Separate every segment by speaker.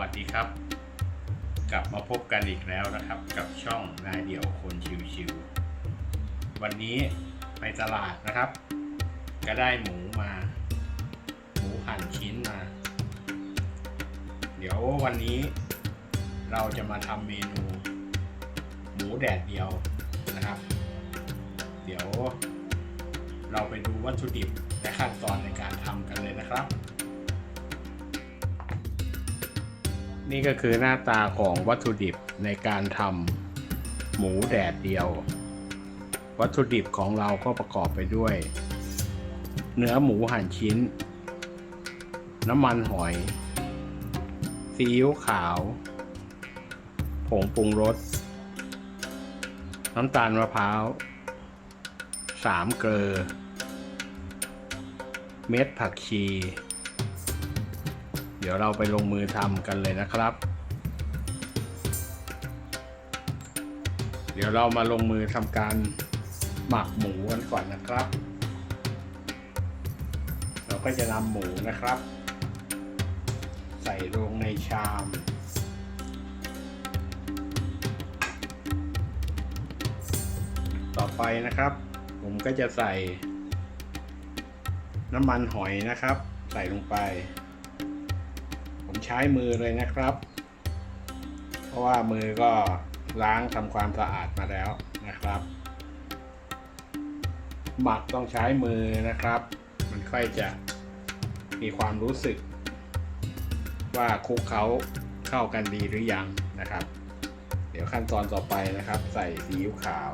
Speaker 1: วัสดีครับ กลับมาพบกันอีกแล้วนะครับ กับช่องนายเดี่ยวคนชิวๆวันนี้ไปตลาดนะครับ ก็ได้หมูมา หมูหั่นชิ้นมา เดี๋ยววันนี้เราจะมาทำเมนู หมูแดดเดียวนะครับ เดี๋ยวเราไปดูวัตถุดิบและขั้นตอนในการทำกันเลยนะครับ นี่ก็คือหน้าตาของวัตถุดิบในการทำหมูแดดเดียว วัตถุดิบของเราก็ประกอบไปด้วย เนื้อหมูหั่นชิ้น น้ำมันหอย ซีอิ๊วขาว ผงปรุงรส น้ำตาลมะพร้าว สามเกลือ เม็ดผักชี เดี๋ยวเราไปลงมือทำกันเลยนะครับ เดี๋ยวเรามาลงมือทำการหมักหมูกันก่อนนะครับ เราก็จะนำหมูนะครับ ใส่ลงในชามต่อไปนะครับ ผมก็จะใส่น้ำมันหอยนะครับ ใส่ลงไป ผมใช้มือเลยนะครับ เพราะว่ามือก็ล้างทำความสะอาดมาแล้วนะครับ หมักต้องใช้มือนะครับ มันค่อยจะมีความรู้สึก ว่าคุกเขาเข้ากันดีหรือยังนะครับ เดี๋ยวขั้นตอนต่อไปนะครับ ใส่ซีอิ๊วขาว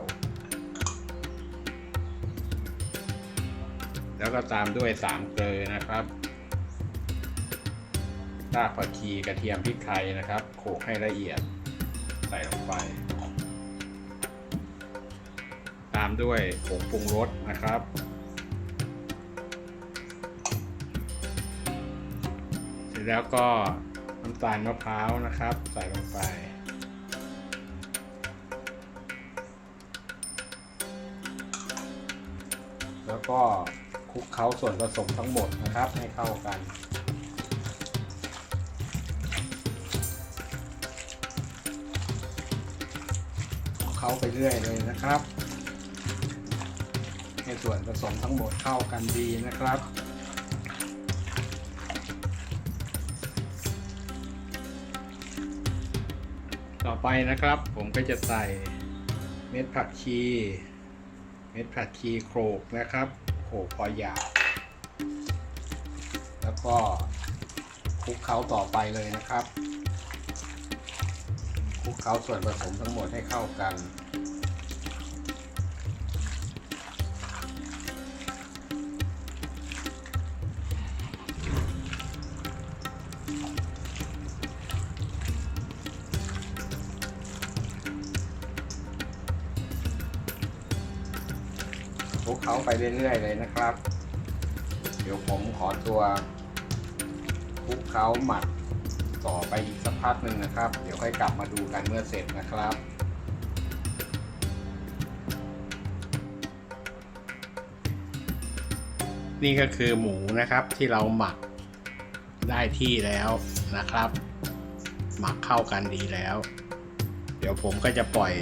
Speaker 1: แล้วก็ตามด้วยสามเกลือนะครับ รากผักชีกระเทียมพริกไทยนะครับ โขลกให้ละเอียด ใส่ลงไป ตามด้วยผงปรุงรสนะครับ เสร็จแล้วก็น้ำตาลมะพร้าวนะครับ ใส่ลงไปแล้วก็คลุกเคล้าส่วนผสมทั้งหมดนะครับให้เข้ากัน เคล้าไปเรื่อยเลยนะครับ ให้ส่วนผสมทั้งหมดเข้ากันดีนะครับต่อไปนะครับผมก็จะใส่เม็ดผักชี เม็ดผักชีโขลกนะครับโขลกพอหยาบแล้วก็คลุกเคล้าต่อไปเลยนะครับ ลุกเคล้าส่วนผสมทั้งหมดให้เข้ากัน คลุกเคล้าไปเรื่อยๆเลยนะครับ เดี๋ยวผมขอตัวคลุกเคล้าหมัก ต่อไปอีกสักพักหนึ่งนะครับ เดี๋ยวค่อยกลับมาดูกันเมื่อเสร็จนะครับนี่ก็คือหมูนะครับที่เราหมักได้ที่แล้วนะครับ หมักเข้ากันดีแล้ว เดี๋ยวผมก็จะปล่อย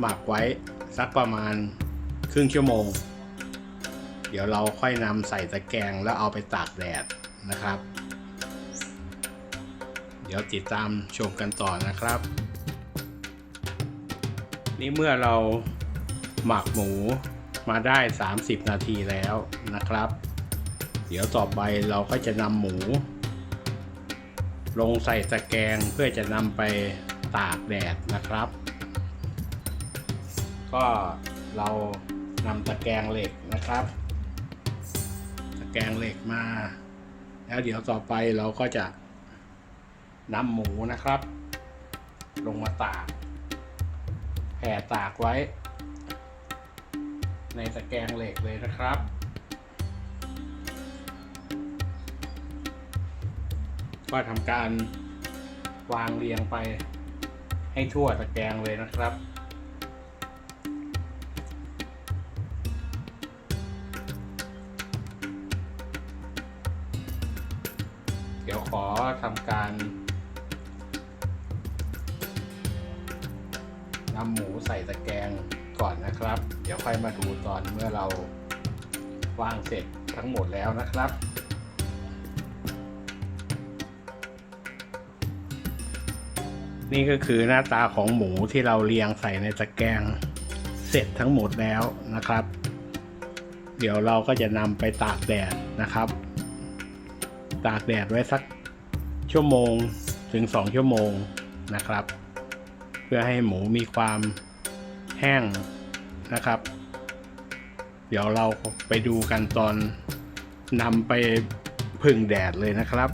Speaker 1: หมักไว้สักประมาณครึ่งชั่วโมง เดี๋ยวเราค่อยนำใส่ตะแกรงแล้วเอาไปตากแดดนะครับ ดี๋ยวติดตามชมกันต่อนะครับ นี่เมื่อเราหมักหมูมาได้ 30 นาทีแล้วนะครับ เดี๋ยวต่อไปเราก็จะนำหมู ลงใส่ตะแกรงเพื่อจะนำไปตากแดดนะครับ ก็เรานำตะแกรงเหล็กนะครับ ตะแกรงเหล็กมา แล้วเดี๋ยวต่อไปเราก็จะ นำหมูนะครับ ลงมาตากแผ่ตากไว้ ในตะแกรงเหล็กเลยนะครับก็ทำการวางเรียงไปให้ทั่วตะแกรงเลยนะครับเดี๋ยวขอทำการ นำหมูใส่ตะแกรงก่อนนะครับ เดี๋ยวค่อยมาดูตอนเมื่อเราวางเสร็จทั้งหมดแล้วนะครับนี่ก็คือหน้าตาของหมูที่เราเรียงใส่ในตะแกรงเสร็จทั้งหมดแล้วนะครับ เดี๋ยวเราก็จะนำไปตากแดดนะครับ ตากแดดไว้สักชั่วโมงถึง 2 ชั่วโมงนะครับ พื่อให้หมูมีความแห้งนะครับ เดี๋ยวเราไปดูกันตอนนำไปพึ่งแดดเลยนะครับ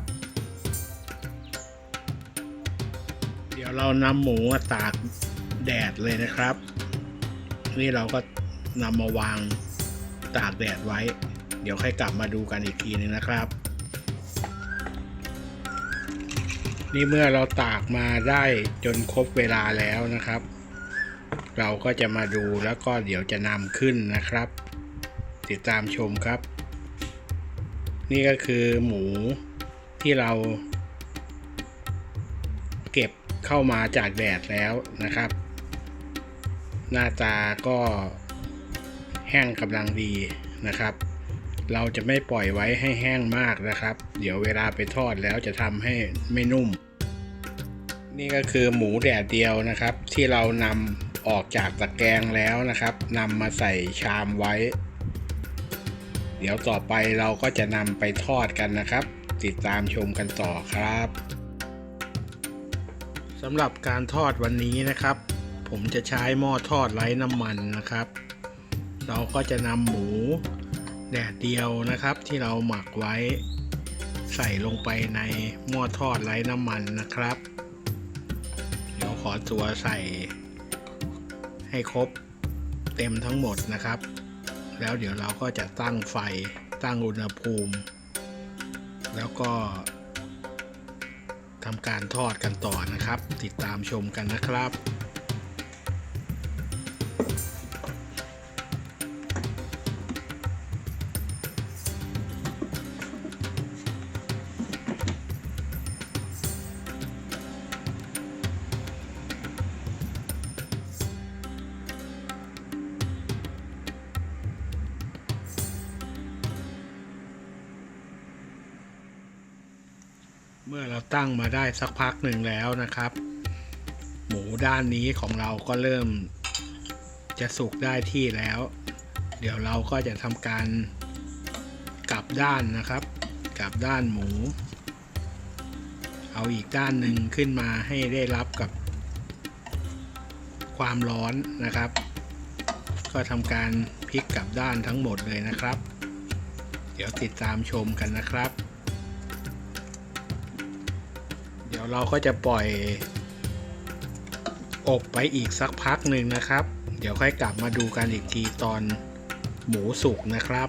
Speaker 1: เดี๋ยวเรานำหมูมาตากแดดเลยนะครับ นี่เราก็นำมาวางตากแดดไว้ เดี๋ยวค่อยกลับมาดูกันอีกทีนึงนะครับ นี่เมื่อเราตากมาได้จนครบเวลาแล้วนะครับ เราก็จะมาดูแล้วก็เดี๋ยวจะนำขึ้นนะครับ ติดตามชมครับ นี่ก็คือหมูที่เรา เก็บเข้ามาจากแดดแล้วนะครับ หน้าตาก็แห้งกำลังดีนะครับ เราจะไม่ปล่อยไว้ให้แห้งมากนะครับ เดี๋ยวเวลาไปทอดแล้วจะทำให้ไม่นุ่ม นี่ก็คือหมูแดดเดียวนะครับ ที่เรานำออกจากตะแกรงแล้วนะครับนำมาใส่ชามไว้ เดี๋ยวต่อไปเราก็จะนำไปทอดกันนะครับ ติดตามชมกันต่อครับสำหรับการทอดวันนี้นะครับ ผมจะใช้หม้อทอดไร้น้ำมันนะครับ เราก็จะนำหมูแดดเดียวนะครับ ที่เราหมักไว้ ใส่ลงไปในหม้อทอดไร้น้ำมันนะครับ อตัวใส่ ให้ครบเต็มทั้งหมดนะครับ แล้วเดี๋ยวเราก็จะตั้งไฟตั้งอุณหภูมิ แล้วก็ทำการทอดกันต่อนะครับ ติดตามชมกันนะครับ เมื่อเราตั้งมาได้สักพักหนึ่งแล้วนะครับ หมูด้านนี้ของเราก็เริ่มจะสุกได้ที่แล้ว เดี๋ยวเราก็จะทำการกลับด้านนะครับกลับด้านหมู เอาอีกด้านหนึ่งขึ้นมาให้ได้รับกับ ความร้อนนะครับ ก็ทำการพลิกกลับด้านทั้งหมดเลยนะครับ เดี๋ยวติดตามชมกันนะครับ ยวเราก็จะปล่อย อบไปอีกสักพักหนึ่งนะครับ เดี๋ยวค่อยกลับมาดูกันอีกทีตอนหมูสุกนะครับ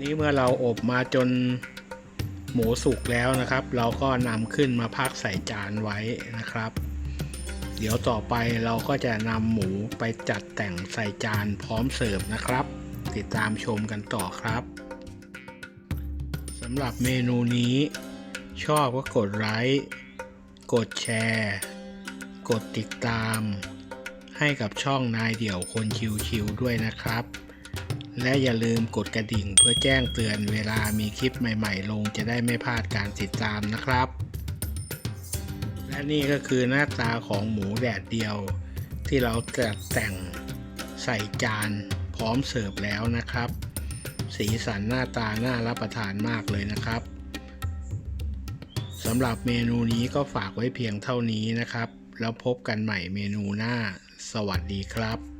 Speaker 1: นี่เมื่อเราอบมาจนหมูสุกแล้วนะครับ เราก็นำขึ้นมาพักใส่จานไว้นะครับ เดี๋ยวต่อไปเราก็จะนำหมูไปจัดแต่งใส่จานพร้อมเสิร์ฟนะครับ ติดตามชมกันต่อครับ สำหรับเมนูนี้ ชอบก็กดไลค์ กดแชร์ กดติดตาม ให้กับช่องนายเดี่ยวคนชิวๆด้วยนะครับ และอย่าลืมกดกระดิ่งเพื่อแจ้งเตือนเวลามีคลิปใหม่ๆ ลงจะได้ไม่พลาดการติดตามนะครับ และนี่ก็คือหน้าตาของหมูแดดเดียว ที่เราจัดแต่งใส่จานพร้อมเสิร์ฟแล้วนะครับ สีสันหน้าตาน่ารับประทานมากเลยนะครับสำหรับเมนูนี้ก็ฝากไว้เพียงเท่านี้นะครับ แล้วพบกันใหม่เมนูหน้า สวัสดีครับ